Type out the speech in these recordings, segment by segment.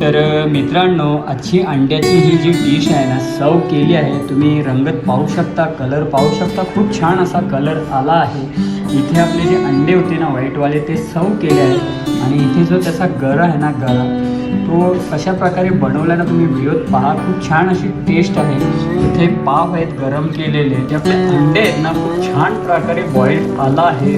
तर मित्रांनो आजची अंड्याची ही जी डिश आहे ना सर्व केली आहे. तुम्ही रंगत पाहू शकता कलर पाहू शकता. खूप छान असा कलर आला आहे. इथे आपले जे अंडे होते ना व्हाईटवाले ते सर्व केले आहे आणि इथे जो त्याचा गर आहे ना गरा तो कशा प्रकारे बनवला ना तुम्ही व्हिडिओत पहा खूप छान अशी टेस्ट आहे. इथे पाव आहेत गरम केलेले. जे आपले अंडे आहेत ना खूप छान प्रकारे बॉईल आला आहे.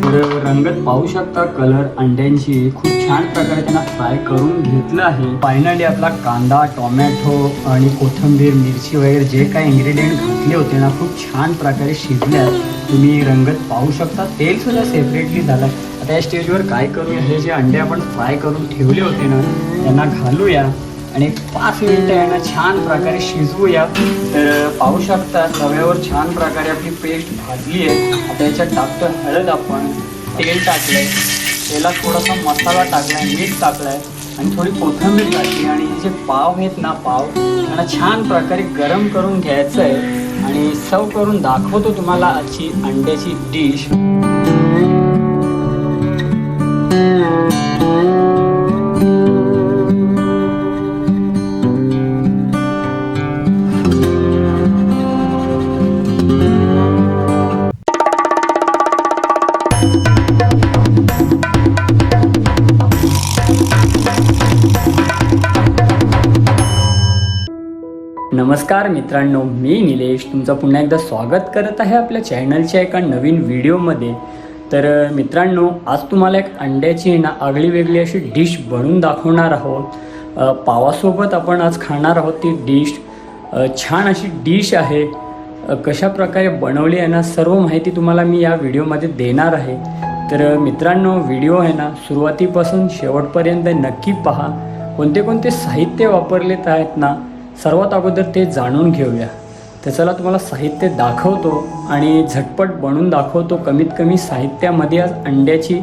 रंगत पाहू शकता कलर अंड्यांची. खूप छान प्रकारे त्यांना फ्राय करून घेतलं आहे. फायनली आपला कांदा टोमॅटो आणि कोथिंबीर मिरची वगैरे जे काही इन्ग्रेडियंट घातले होते ना खूप छान प्रकारे शिजले आहेत तुम्ही रंगत पाहू शकता. तेल सुद्धा सेपरेटली झालं. आता या स्टेजवर काय करूया? हे जे अंडे आपण फ्राय करून ठेवले होते ना यांना घालूया आणि पाच मिनिटं यांना छान प्रकारे शिजवूया. तर पाहू शकता तव्यावर छान प्रकारे आपली पेस्ट भाजली आहे. आता याच्यात टाकतो हळद आपण तेल टाकलंय. तेलात थोडासा मसाला टाकलाय मीठ टाकलाय आणि थोडी कोथिंबीर टाकली. आणि हे जे पाव आहेत ना पाव त्यांना छान प्रकारे गरम करून घ्यायचं आहे आणि सर्व करून दाखवतो तुम्हाला आजची अंड्याची डिश मित्रांनो मी निलेश तुमचं पुन्हा एकदा स्वागत करत आहे आपल्या चॅनलच्या एका नवीन व्हिडिओमध्ये. तर मित्रांनो आज तुम्हाला एक अंड्याची ना आगळी वेगळी अशी डिश बनवून दाखवणार आहोत. पावासोबत आपण आज खाणार आहोत ती डिश. छान अशी डिश आहे. कशा प्रकारे बनवली आहे ना सर्व माहिती तुम्हाला मी या व्हिडिओमध्ये देणार आहे. तर मित्रांनो व्हिडिओ आहे ना सुरुवातीपासून शेवटपर्यंत नक्की पहा. कोणते कोणते साहित्य वापरलेत आहेत ना सर्वात अगोदर ते जाणून घेऊया. तर चला तुम्हाला साहित्य दाखवतो आणि झटपट बनवून दाखवतो कमीत कमी साहित्यामध्ये आज अंड्याची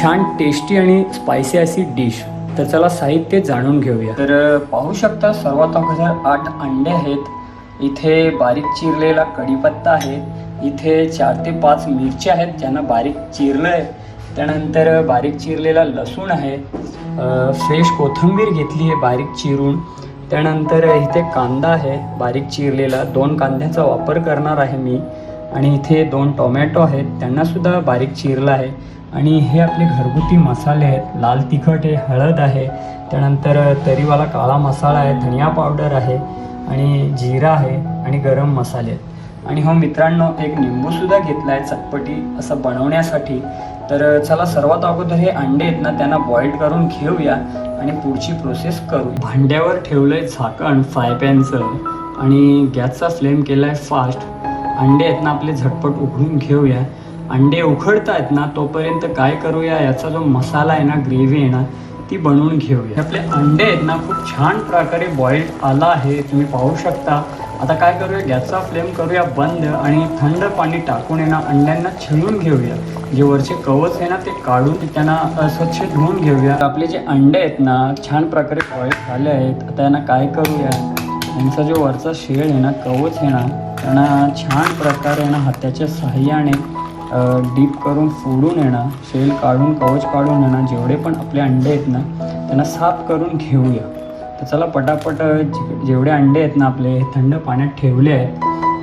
छान टेस्टी आणि स्पायसी अशी डिश तर चला साहित्य जाणून घेऊया. तर पाहू शकता सर्वात अगोदर आठ अंडे आहेत. इथे बारीक चिरलेला कढीपत्ता आहे. इथे चार ते पाच मिरच्या आहेत ज्यांना बारीक चिरलं आहे. त्यानंतर बारीक चिरलेला लसूण आहे. फ्रेश कोथिंबीर घेतली आहे बारीक चिरून. त्यानंतर इथे कांदा आहे बारीक चिरलेला. दोन कांद्याचा वापर करणार आहे मी. आणि इथे दोन टोमॅटो आहेत त्यांनासुद्धा बारीक चिरला आहे. आणि हे आपले घरगुती मसाले आहेत. लाल तिखट आहे हळद आहे. त्यानंतर तरीवाला काळा मसाला आहे धनिया पावडर आहे. आणि जिरा आहे आणि गरम मसाले आहेत. आणि हो मित्रांनो एक निंबूसुद्धा घेतला आहे चटपटी असं बनवण्यासाठी. तर चला सर्वात अगोदर हे अंडे आहेत ना त्यांना बॉईल करून घेऊया आणि पुढची प्रोसेस करू. भांड्यावर ठेवलंय झाकण फ्राय पॅनचं आणि गॅसचा फ्लेम केलाय फास्ट अंडे आहेत ना आपले झटपट उघडून घेऊया. अंडे उखडत आहेत ना तोपर्यंत काय करूया याचा जो मसाला आहे ना ग्रेव्ही आहे ना ती बनवून घेऊया. आपले अंडे आहेत ना खूप छान प्रकारे बॉईल आला आहे तुम्ही पाहू शकता. आता काय करूया? गॅसचा फ्लेम करूया बंद आणि थंड पाणी टाकून आहे ना अंड्यांना छिळून घेऊया. जे वरचे कवच आहे ना ते काढून त्यांना स्वच्छ धुवून घेऊया. आपले जे अंडे आहेत ना छान प्रकारे बॉईल झाले आहेत. आता यांना काय करूया? त्यांचा जो वरचा शेळ आहे ना कवच आहे ना त्यांना छान प्रकारे ना हाताच्या सहाय्याने डीप करून फोडून येणार शेल काढून कवच काढून येणार जेवढे पण आपले अंडे आहेत ना त्यांना साफ करून घेऊया. तर चला पटापट जेवढे अंडे आहेत ना आपले थंड पाण्यात ठेवले आहेत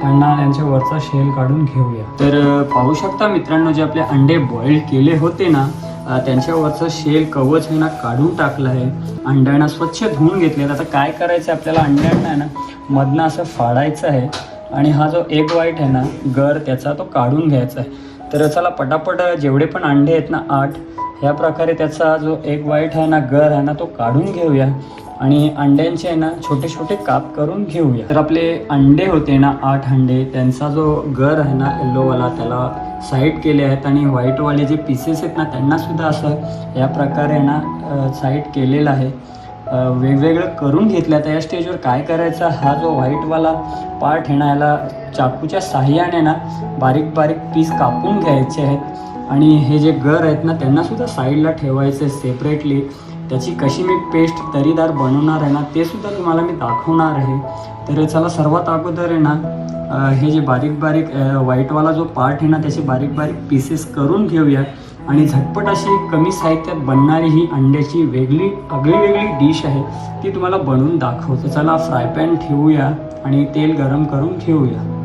त्यांना त्यांच्या वरचा शेल काढून घेऊया. तर पाहू शकता मित्रांनो जे आपले अंडे बॉईल केले होते ना त्यांच्यावरचं शेल कवच आहे ना काढून टाकलं आहे. अंड्यांना स्वच्छ धुवून घेतले आता काय करायचं आहे आपल्याला अंड्यांना आहे ना मधनं असं फाडायचं आहे आणि हा जो एग वाईट आहे ना गर त्याचा तो काढून घ्यायचा आहे. तर चला पटापट जेवढे पण अंडे आहेत ना आठ ह्या प्रकारे त्याचा जो एग वाईट आहे ना गर आहे ना तो काढून घेऊया. आणि अंड्यांचे आहे ना छोटे छोटे काप करून घेऊया. तर आपले अंडे होते ना आठ अंडे त्यांचा जो गर आहे ना येल्लोवाला त्याला साईड केले आहेत आणि व्हाईटवाले जे पीसेस आहेत ना त्यांना सुद्धा असं या प्रकारे ना साईड केलेलं आहे. वेगवेगळं करून घेतलं तर या स्टेजवर काय करायचं? हा जो व्हाईटवाला पार्ट आहे ना याला चाकूच्या साह्याने ना बारीक बारीक पीस कापून घ्यायचे आहेत. आणि हे जे गर आहेत ना त्यांनासुद्धा साईडला ठेवायचे सेपरेटली त्याची कशी मी पेस्ट तरीदार बनवणार आहे ना ते सुद्धा तुम्हाला मी दाखवणार आहे. तर चला सर्वात अगोदर आहे ना हे जे बारीक बारीक व्हाईटवाला जो पार्ट आहे ना त्याचे बारीक बारीक पीसेस करून घेऊया. आणि झटपट अशी कमी साहित्यात बनणारी ही अंड्याची वेगळी आगळी वेगळी डिश आहे ती तुम्हाला बनवून दाखवतो. चला फ्राय पॅन ठेवूया आणि तेल गरम करून ठेवूया.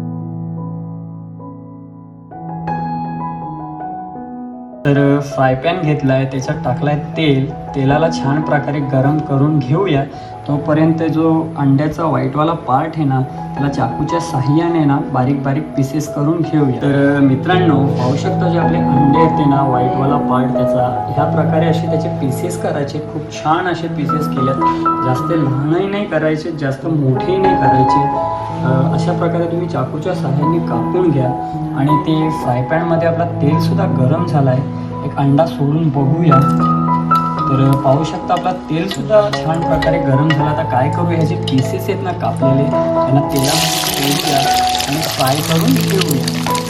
तर फ्राय पॅन घेतला आहे त्याच्यात टाकला आहे तेल. तेलाला छान प्रकारे गरम करून घेऊया. तोपर्यंत जो अंड्याचा व्हाईटवाला पार्ट आहे ना त्याला चाकूच्या साह्याने ना बारीक बारीक पीसेस करून घेऊया. तर मित्रांनो पाहू शकता जे आपले अंडे आहेत ना व्हाईटवाला पार्ट त्याचा. ह्या प्रकारे असे त्याचे पीसेस करायचे. खूप छान असे पीसेस केलेत जास्त लहानही नाही करायचे जास्त मोठेही नाही करायचे. अशा प्रकारे तुम्ही चाकूच्या साह्याने कापून घ्या. आणि ते फ्राय पॅनमध्ये आपला तेलसुद्धा गरम झाला आहे एक अंडा सोडून बघूया. तर पाहू शकता आपला तेलसुद्धा छान प्रकारे गरम झाला. आता काय करू ह्याचे पीसेस आहेत ना कापलेले त्यांना तेलामध्ये सोडूया आणि फ्राय करून ठेवूया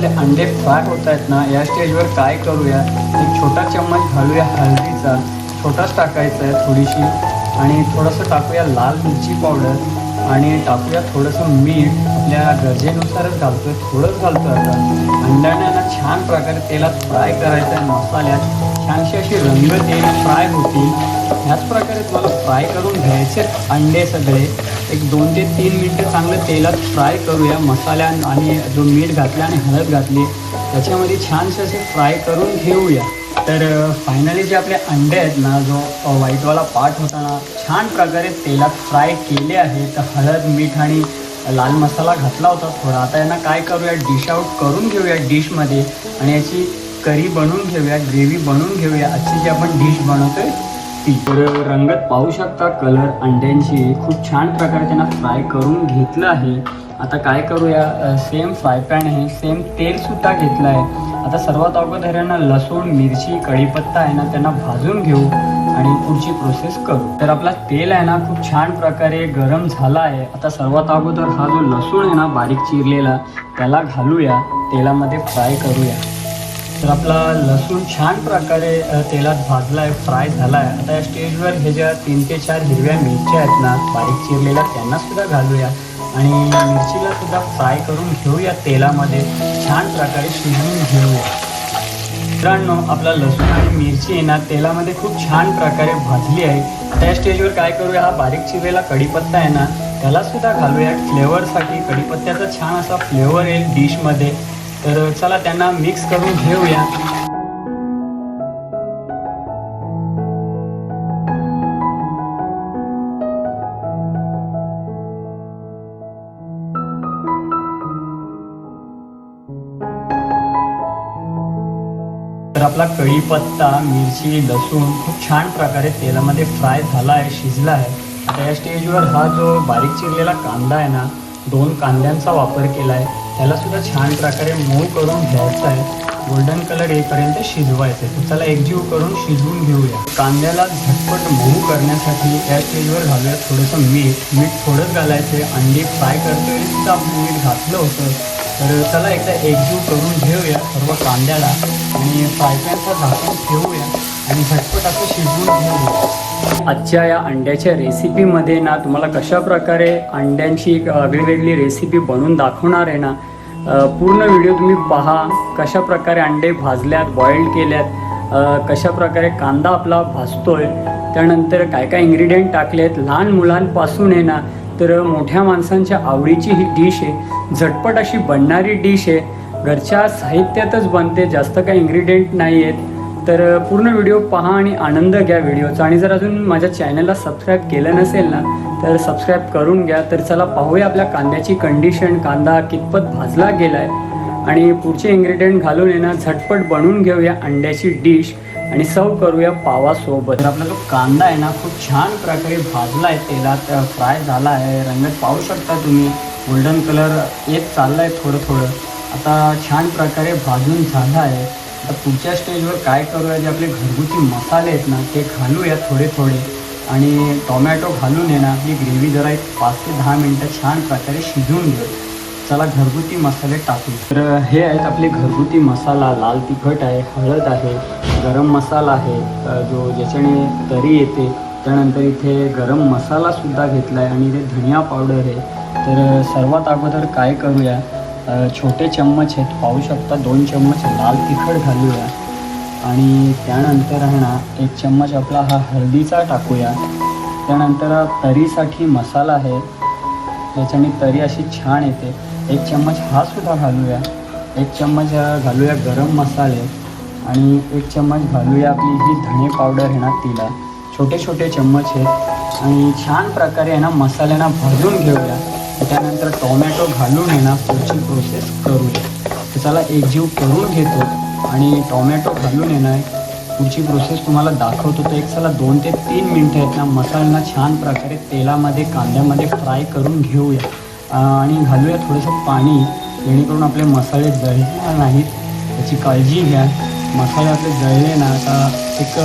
आपले अंडे फ्राय होत आहेत ना या स्टेजवर काय करूया? एक छोटा चम्मच घालूया हळदीचा. छोटाच टाकायचा आहे थोडीशी. आणि थोडंसं टाकूया लाल मिरची पावडर आणि टाकूया थोडंसं मीठ. आपल्या गरजेनुसारच घालतोय थोडंच घालतोय आता अंड्याने ना छान प्रकारे तेलात फ्राय करायचं आहे मसाल्यात. छानशी अशी रंग तेल फ्राय होतील. ह्याच प्रकारे तुम्हाला फ्राय करून घ्यायचे अंडे सगळे. एक दोन ते तीन मिनटं चांगलं तेलात फ्राय करूया. मसाल्या आणि जो मीठ घातला आणि हळद घातली त्याच्यामध्ये छानसे असे फ्राय करून घेऊया. तर फायनली जे आपले अंडे आहेत ना जो व्हाईटवाला पार्ट होता ना छान प्रकारे तेलात फ्राय केले आहे. तर हळद मीठ आणि लाल मसाला घातला होता थोडा. आता यांना काय करूया? डिश आउट करून घेऊया डिशमध्ये आणि याची करी बनवून घेऊया ग्रेव्ही बनवून घेऊया. आजची जी आपण डिश बनवतोय तर रंगत पाहू शकता कलर अंड्यांची. खूप छान प्रकारे त्यांना फ्राय करून घेतलं आहे. आता काय करूया? सेम फ्राय पॅन आहे. सेम तेलसुद्धा घेतलं आहे आता सर्वात अगोदर यांना लसूण मिरची कढीपत्ता आहे ना त्यांना भाजून घेऊ आणि पुढची प्रोसेस करू. तर आपला तेल आहे ना खूप छान प्रकारे गरम झाला आहे आता सर्वात अगोदर हा जो लसूण आहे ना बारीक चिरलेला त्याला घालूया. तेलामध्ये फ्राय करूया. तर आपला लसूण छान प्रकारे तेलात भाजला आहे फ्राय झाला आहे आता या स्टेजवर हे ज्या तीन ते चार हिरव्या मिरच्या आहेत ना बारीक चिरलेल्या त्यांना सुद्धा घालूया. आणि मिरचीला सुद्धा फ्राय करून घेऊया तेलामध्ये. छान प्रकारे शिजवून घेऊया. मित्रांनो आपला लसूण आणि मिरची आहे ना तेलामध्ये खूप छान प्रकारे भाजली आहे. त्या स्टेजवर काय करूया हा बारीक चिरलेला कढीपत्ता आहे ना त्याला सुद्धा घालूया. फ्लेवरसाठी कढीपत्त्याचा छान असा फ्लेवर येईल डिशमध्ये तर चला त्यांना मिक्स करून घेऊया. तर आपला कढीपत्ता मिरची लसूण खूप छान प्रकारे तेलामध्ये फ्राय झाला आहे शिजला आहे. आता या स्टेजवर हा जो बारीक चिरलेला कांदा आहे ना दोन कांद्यांचा वापर केला आहे. त्याला सुद्धा छान प्रकारे मऊ करून घ्यायचं आहे. गोल्डन कलर येईपर्यंत शिजवायचं आहे. त्याला एकजीव करून शिजवून घेऊया. कांद्याला झटपट मऊ करण्यासाठी या स्टेजवर घालूया थोडंसं मीठ. मीठ थोडंच घालायचं आहे. अंडी फ्राय करतोय सुद्धा आपण मीठ घातलं होतं. तर चला एकदा एकजीव करून घेऊया सर्व कांद्याला. आणि फ्राय पॅनचं झाकून ठेवूया. आणि झटपट असं शिजवून घेऊया. आजच्या या अंड्याच्या रेसिपीमध्ये ना तुम्हाला कशा प्रकारे अंड्यांची एक वेगळी रेसिपी बनवून दाखवणार आहे ना पूर्ण व्हिडिओ तुम्ही पहा. कशा प्रकारे अंडे भाजल्यात बॉइल्ड केल्यात कशा प्रकारे कांदा आपला भाजतो आहे त्यानंतर काय काय इन्ग्रेडियंट आहेत लहान मुलांपासून आहे ना तर मोठ्या माणसांच्या आवडीची ही डिश आहे. झटपट अशी बनणारी डिश आहे. घरच्या साहित्यातच बनते जास्त काही इन्ग्रेडियंट नाही आहेत तर पूर्ण व्हिडिओ पहा आणि आनंद घ्या व्हिडिओचा. आणि जर अजून माझ्या चॅनलला सबस्क्राईब केलं नसेल ना तर सबस्क्राईब करून घ्या. तर चला पाहूया आपल्या कांद्याची कंडिशन. कांदा कितपत भाजला गेला आहे आणि पुढचे इन्ग्रेडियंट घालून येणं झटपट बनवून घेऊया अंड्याची डिश आणि सर्व करूया पावासोबत. तर आपला जो कांदा आहे ना खूप छान प्रकारे भाजला आहे तेलात फ्राय झाला आहे. रंगत पाहू शकता तुम्ही. गोल्डन कलर येत चालला आहे थोडं थोडं आता छान प्रकारे भाजून झाला आहे. तर पुढच्या स्टेजवर काय करूया? जे आपले घरगुती मसाले आहेत ना ते घालूया थोडे थोडे. आणि टोमॅटो घालून आहे ना आपली ग्रेव्ही जरा एक पाच ते दहा मिनटं छान प्रकारे शिजवून घेऊ चला घरगुती मसाले टाकू तर हे आहेत आपले घरगुती मसाला. लाल तिखट आहे हळद आहे गरम मसाला आहे. जो ज्याच्याने तरी येते. त्यानंतर इथे गरम मसालासुद्धा घेतला आहे आणि इथे धनिया पावडर आहे. तर सर्वात अगोदर काय करूया? छोटे चम्मच आहेत. पाहू शकता दोन चम्मच लाल तिखट घालूया. आणि त्यानंतर आहे ना एक चम्मच आपला हा हळदीचा टाकूया. त्यानंतर तरीसाठी मसाला आहे. त्याच्याने तरी अशी छान येते. एक चम्मच हा सुद्धा घालूया. एक चम्मच घालूया गरम मसाले. आणि एक चम्मच घालूया आपली ही धणे पावडर आहे ना तिला. छोटे छोटे चम्मच आहेत. आणि छान प्रकारे आहे ना मसाल्यांना भाजून घेऊया. त्यानंतर टोमॅटो घालून आहे ना पुढची प्रोसेस करूया तर चला एकजीव करून घेतो आणि टोमॅटो घालून येणार पुढची प्रोसेस तुम्हाला दाखवतो. तर एक चला दोन ते तीन मिनटं आहेत ना मसाल्यांना छान प्रकारे तेलामध्ये कांद्यामध्ये फ्राय करून घेऊया. आणि घालूया थोडंसं पाणी जेणेकरून आपले मसाले जळणार नाहीत. त्याची काळजी घ्या. मसाले आपले जळले ना आता एक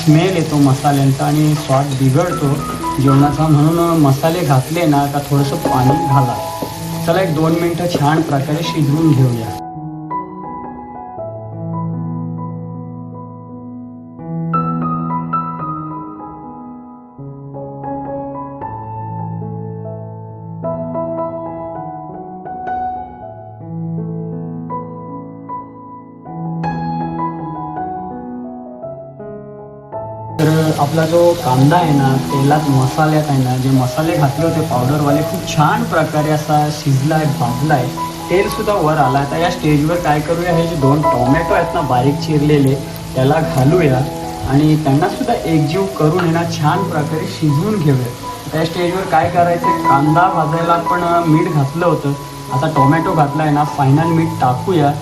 स्मेल येतो मसाल्यांचा आणि स्वाद बिघडतो. जेवणाचा म्हणून मसाले घातले ना का थोडंसं पाणी घाला. चला एक दोन मिनटं छान प्रकारे शिजवून घेऊया. आपला जो कांदा आहे ना तेलात मसाल्यात आहे ना जे मसाले घातले होते पावडरवाले खूप छान प्रकारे असा शिजला आहे भाजला आहे. तेलसुद्धा वर आला. आहे आता या स्टेजवर काय करूया हे जे दोन टोमॅटो आहेत ना बारीक चिरलेले त्याला घालूया. आणि त्यांना सुद्धा एकजीव करून ना छान प्रकारे शिजवून घेऊया. त्या स्टेजवर काय करायचं कांदा भाजायला आपण मीठ घातलं होतं. आता टोमॅटो घातला आहे ना फायनल मीठ टाकूया.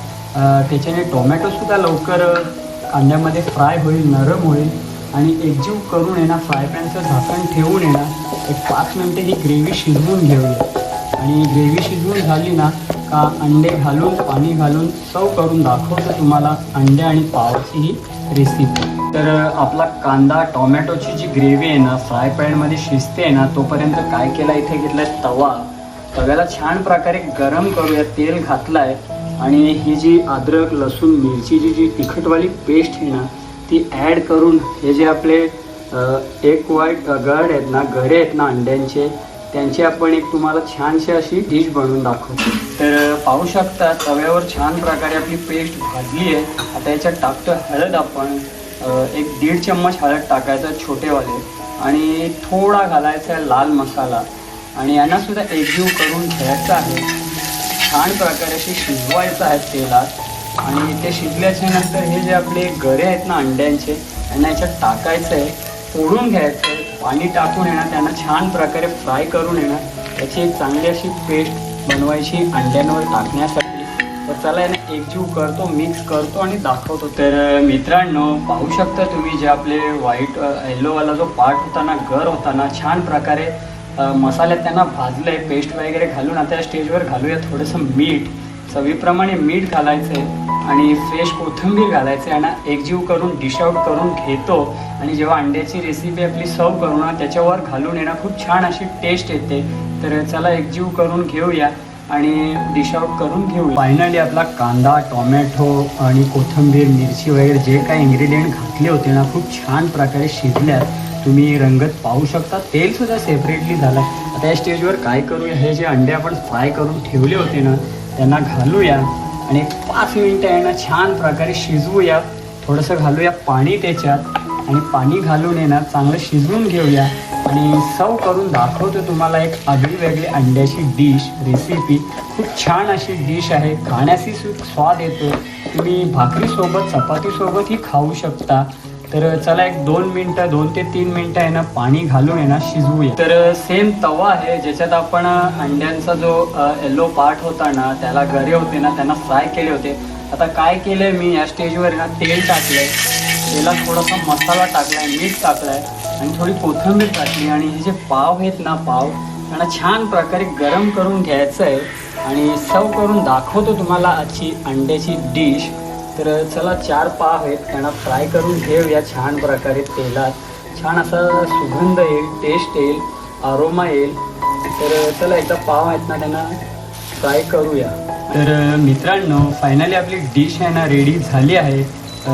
त्याच्याने टोमॅटोसुद्धा लवकर कांद्यामध्ये फ्राय होईल नरम होईल. आणि एकजीव करून आहे ना फ्राय पॅनचं झाकण ठेवून आहे ना एक पाच मिनटे ही ग्रेव्ही शिजवून घेऊया. आणि ग्रेव्ही शिजवून झाली ना का अंडे घालून पाणी घालून चव करून दाखवतो तुम्हाला अंडे आणि पावची ही रेसिपी तर आपला कांदा टोमॅटोची जी ग्रेव्ही आहे ना फ्राय पॅनमध्ये शिजते ना तोपर्यंत काय केलं इथे घेतलाय तवा. तव्याला छान प्रकारे गरम करूया तेल घातलाय. आणि ही जी अद्रक लसूण मिरचीची जी तिखटवाली पेस्ट आहे ना ती ॲड करून हे जे आपले एक वाईट गड आहेत ना गरे आहेत ना अंड्यांचे त्यांची आपण एक तुम्हाला छानशी अशी डिश बनवून दाखवतो तर पाहू शकता तव्यावर छान प्रकारे आपली पेस्ट भाजली आहे. आता याच्यात टाकतो हळद आपण. एक दीड चम्मच हळद टाकायचं छोटेवाले. आणि थोडा घालायचा आहे लाल मसाला. आणि यांना सुद्धा एकजीव करून घ्यायचा आहे. छान प्रकारे अशी शिजवायचं आहे तेलात. आणि ते शिजल्याच्या नंतर हे जे आपले गरे आहेत ना अंड्यांचे त्यांना याच्यात टाकायचं आहे फोडून घ्यायचं आहे पाणी टाकून येणार त्यांना छान प्रकारे फ्राय करून येणार. त्याची एक चांगली अशी पेस्ट बनवायची अंड्यांवर टाकण्यासाठी. तर चला याने एकजीव करतो मिक्स करतो आणि दाखवतो. तर मित्रांनो पाहू शकता तुम्ही जे आपले व्हाईट येल्लोवाला जो पार्ट होता ना गर होता ना छान प्रकारे मसाले मसाल्यात त्यांना भाजलं आहे पेस्ट वगैरे घालून. आता या स्टेजवर घालूया थोडंसं मीठ. चवीप्रमाणे मीठ घालायचं आहे आणि फ्रेश कोथिंबीर घालायचं आहे आणि एकजीव करून डिश आउट करून घेतो. आणि जेव्हा अंड्याची रेसिपी आपली सर्व करू ना त्याच्यावर घालून येणं खूप छान अशी टेस्ट येते. तर चला एकजीव करून घेऊया आणि डिश आउट करून घेऊ फायनली आपला कांदा टोमॅटो आणि कोथिंबीर मिरची वगैरे जे काही इन्ग्रेडियंट घातले होते ना खूप छान प्रकारे शिजल्यात. तुम्ही रंगत पाहू शकता. तेलसुद्धा सेपरेटली झालं. आता या स्टेजवर काय करूया? हे जे अंडे आपण फ्राय करून ठेवले होते ना त्यांना घालूया. आणि पाच मिनटं आहे ना छान प्रकारे शिजवूया. थोडंसं घालूया पाणी त्याच्यात. आणि पाणी घालून आहे ना चांगलं शिजवून घेऊया. आणि सव करून दाखवतो तुम्हाला एक आगळी वेगळी अंड्याची डिश रेसिपी खूप छान अशी डिश आहे. खाण्याची स्वाद येतो. तुम्ही भाकरीसोबत चपातीसोबत ही खाऊ शकता. तर चला एक दोन मिनटं दोन ते तीन मिनटं आहे ना पाणी घालून आहे ना शिजवूया. तर सेम तवा आहे ज्याच्यात आपण अंड्यांचा जो येल्लो पार्ट होता ना त्याला गरे होते ना त्यांना फ्राय केले होते. आता काय केलंय मी या स्टेजवर ना तेल टाकलंय. तेलात थोडासा मसाला टाकलाय मीठ टाकलाय आणि थोडी कोथिंबीर टाकली आणि हे जे पाव आहेत ना पाव त्यांना छान प्रकारे गरम करून घ्यायचं आहे आणि सर्व करून दाखवतो तुम्हाला आजची अंड्याची डिश तर चला चार पाव आहेत त्यांना फ्राय करून घेऊया छान प्रकारे तेलात. छान असा सुगंध येईल टेस्ट येईल अरोमा येईल. तर चला एकदा पाव आहेत ना त्यांना फ्राय करूया. तर मित्रांनो फायनली आपली डिश आहे ना रेडी झाली आहे.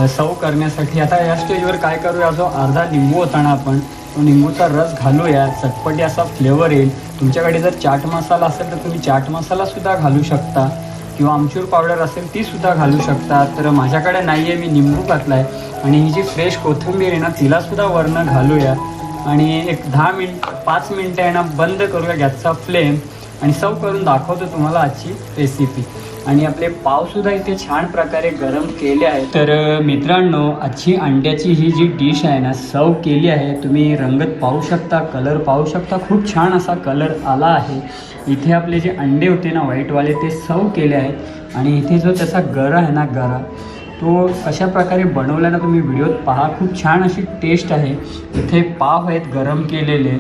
सर्व करण्यासाठी आता या स्टेजवर काय करूया जो अर्धा लिंबू होता ना आपण तो लिंबूचा रस घालूया. चटपटी असा फ्लेवर येईल. तुमच्याकडे जर चाट मसाला असेल तर तुम्ही चाट मसालासुद्धा घालू शकता. किंवा आमचूर पावडर असेल ती सुद्धा घालू शकता. तर माझ्याकडे नाही आहे मी निंबू घातला आहे आणि ही जी फ्रेश कोथिंबीर आहे ना तिलासुद्धा वरनं घालूया. आणि एक दहा मिनिट पाच मिनटं आहे ना बंद करूया गॅसचा फ्लेम. आणि सर्व करून दाखवतो तुम्हाला आजची रेसिपी आणि आपले पावसुद्धा इथे छान प्रकारे गरम केले आहेत. तर मित्रांनो आजची अंड्याची ही जी डिश आहे ना सर्व केली आहे. तुम्ही रंगत पाहू शकता कलर पाहू शकता. खूप छान असा कलर आला आहे. इथे आपले जे अंडे होते ना व्हाईटवाले ते सर्व केले आहेत आणि इथे जो त्याचा गरा आहे ना गरा तो कशा प्रकारे बनवला ना तुम्ही व्हिडिओत पहा. खूप छान अशी टेस्ट आहे. इथे पाव आहेत गरम केलेले.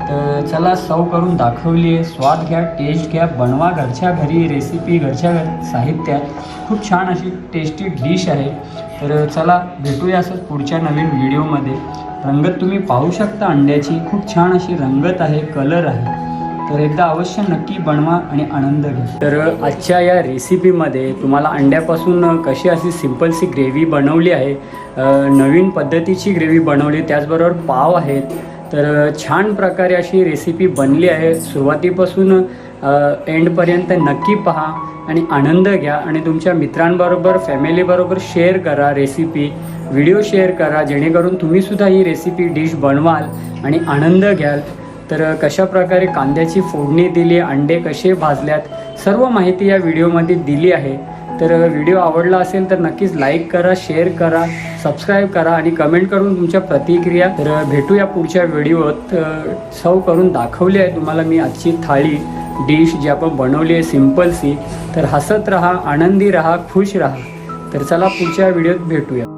तर चला सव करून दाखवली आहे. स्वाद घ्या टेस्ट घ्या बनवा घरच्या घरी रेसिपी घरच्या घर साहित्यात. खूप छान अशी टेस्टी डिश आहे. तर चला भेटूया असंच पुढच्या नवीन व्हिडिओमध्ये रंगत तुम्ही पाहू शकता अंड्याची. खूप छान अशी रंगत आहे कलर आहे. तर एकदा अवश्य नक्की बनवा आणि आनंद घ्या. तर आजच्या या रेसिपीमध्ये तुम्हाला अंड्यापासून कशी अशी सिम्पलशी ग्रेव्ही बनवली आहे नवीन पद्धतीची ग्रेव्ही बनवली त्याचबरोबर पाव आहेत तर छान प्रकारे अशी रेसिपी बनली आहे. सुरुवातीपासून एंडपर्यंत नक्की पहा आणि आनंद घ्या आणि तुमच्या मित्रांबरोबर फॅमिलीबरोबर शेअर करा रेसिपी व्हिडिओ शेअर करा जेणेकरून तुम्हीसुद्धा ही रेसिपी डिश बनवाल आणि आनंद घ्याल. तर कशा प्रकारे कांद्याची फोडणी दिली अंडे कसे भाजल्यात सर्व माहिती या व्हिडिओमध्ये दिली आहे. तर व्हिडिओ आवडला असेल तर नक्कीच लाईक करा शेअर करा सबस्क्राईब करा आणि कमेंट करून तुमच्या प्रतिक्रिया. तर भेटूया पुढच्या व्हिडिओत. सव करून दाखवली आहे तुम्हाला मी आजची थाळी डिश जी आपण बनवली आहे सिम्पलसी तर हसत राहा आनंदी राहा खुश राहा. तर चला पुढच्या व्हिडिओत भेटूया.